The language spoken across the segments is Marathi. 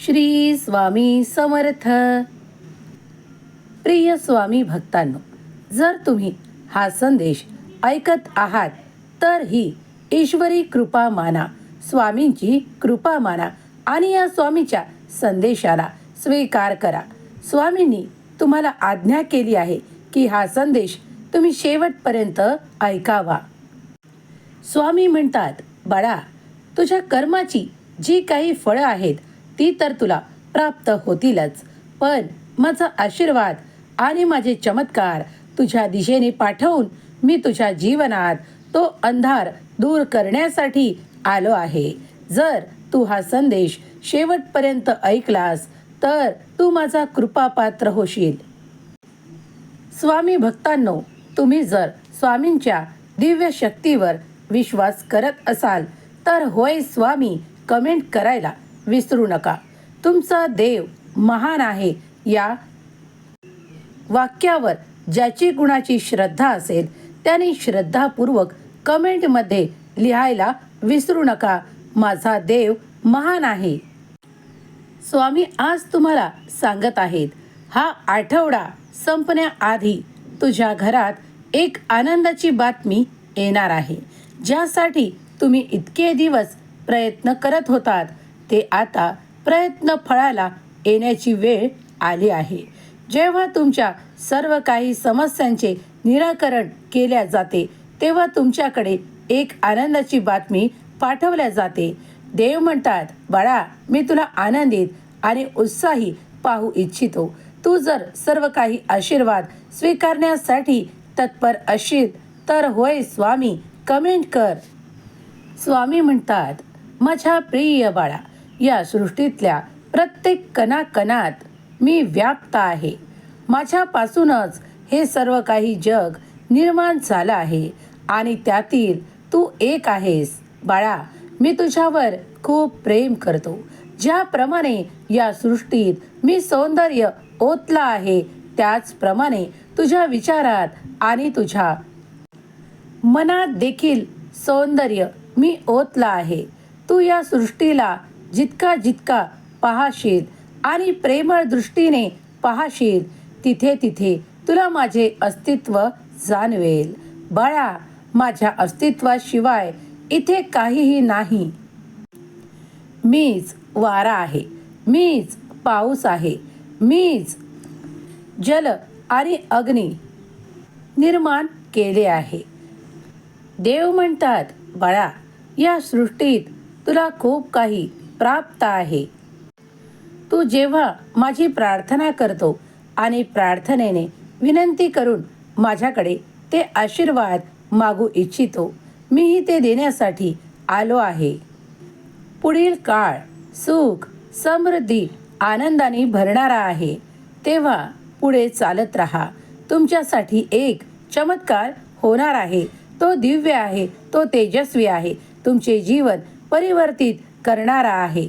श्री स्वामी समर्थ. प्रिय स्वामी भक्तांनो जर तुम्ही हा संदेश ऐकत आहात तर ही ईश्वरी कृपा माना स्वामींची कृपा माना आणि या स्वामीच्या संदेशाला स्वीकार करा. स्वामींनी तुम्हाला आज्ञा केली आहे की हा संदेश तुम्ही शेवटपर्यंत ऐकावा. स्वामी म्हणतात बाळा तुझ्या कर्माची जी काही फळं आहेत ती तर तुला प्राप्त होतीलच. पण माझा आशीर्वाद आणि माझे चमत्कार तुझ्या दिशेने पाठवून मी तुझ्या जीवनात तो अंधार दूर करण्यासाठी आलो आहे. जर तू हा संदेश शेवटपर्यंत ऐकलास तर तू माझा कृपापात्र होशील. स्वामी भक्तांनो तुम्ही जर स्वामींच्या दिव्य शक्तीवर विश्वास करत असाल तर होय स्वामी कमेंट करायला. विसरू नका. तुमचा देव महान आहे या वाक्यावर ज्याची गुणाची श्रद्धा असेल त्याने श्रद्धापूर्वक कमेंटमध्ये लिहायला विसरू नका. माझा देव महान आहे. स्वामी आज तुम्हाला सांगत आहेत हा आठवडा संपण्याआधी तुझ्या घरात एक आनंदाची बातमी येणार आहे. ज्यासाठी तुम्ही इतके दिवस प्रयत्न करत होतात ते आता प्रयत्न फळाला येण्याची वेळ आली आहे. जेव्हा तुमच्या सर्व काही समस्यांचे निराकरण केल्या जाते तेव्हा तुमच्याकडे एक आनंदाची बातमी पाठवल्या जाते. देव म्हणतात बाळा मी तुला आनंदित आणि उत्साही पाहू इच्छितो. तू जर सर्व काही आशीर्वाद स्वीकारण्यासाठी तत्पर असशील तर होय स्वामी कमेंट कर. स्वामी म्हणतात माझ्या प्रिय बाळा या सृष्टीतल्या प्रत्येक कणाकणात मी व्याप्त आहे. माझ्यापासूनच हे सर्व काही जग निर्माण झालं आहे आणि त्यातील तू एक आहेस. बाळा मी तुझ्यावर खूप प्रेम करतो. ज्याप्रमाणे या सृष्टीत मी सौंदर्य ओतला आहे त्याचप्रमाणे तुझ्या विचारात आणि तुझ्या मनात देखील सौंदर्य मी ओतला आहे. तू या सृष्टीला जितका जितका पाहशील आणि प्रेमळ दृष्टीने पाहशील तिथे तिथे तुला माझे अस्तित्व जाणवेल. बाळा माझ्या अस्तित्वाशिवाय इथे काहीही नाही. मीच वारा आहे मीच पाऊस आहे मीच जल आणि अग्नी निर्माण केले आहे. देव म्हणतात बाळा या सृष्टीत तुला खूप काही प्राप्त आहे. तू जेव्हा माझी प्रार्थना करतो आणि प्रार्थनेने विनंती करून माझ्याकडे ते आशीर्वाद मागू इच्छितो मीही ते देण्यासाठी आलो आहे. पुढील काळ सुख समृद्धी आनंदाने भरणारा आहे. तेव्हा पुढे चालत राहा. तुमच्यासाठी एक चमत्कार होणार आहे. तो दिव्य आहे तो तेजस्वी आहे. तुमचे जीवन परिवर्तित करणारा आहे.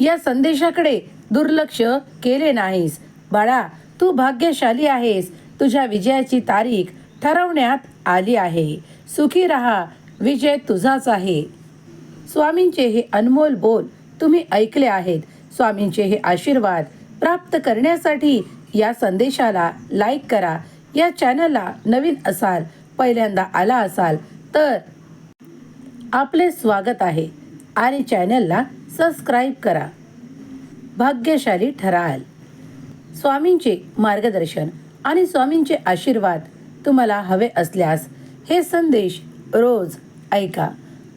या संदेशाकडे दुर्लक्ष केले नाहीस. बाळा तू भाग्यशाली आहेस. तुझ्या विजयाची तारीख ठरवण्यात आली आहे. सुखी राहा. विजय तुझाच आहे. स्वामींचे हे अनमोल बोल तुम्ही ऐकले आहेत. स्वामींचे हे आशीर्वाद प्राप्त करण्यासाठी या संदेशाला लाईक करा. या चॅनलला नवीन असाल पहिल्यांदा आला असाल तर आपले स्वागत आहे. आणि चॅनलला सबस्क्राईब करा. भाग्यशाली ठराल. स्वामींचे मार्गदर्शन आणि स्वामींचे आशीर्वाद तुम्हाला हवे असल्यास हे संदेश रोज ऐका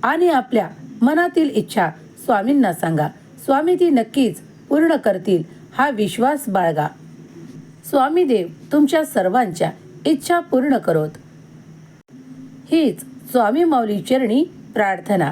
आणि आपल्या मनातील इच्छा स्वामींना सांगा. स्वामी ती नक्कीच पूर्ण करतील हा विश्वास बाळगा. स्वामी देव तुमच्या सर्वांच्या इच्छा पूर्ण करोत. हीच स्वामी माऊली चरणी प्रार्थना.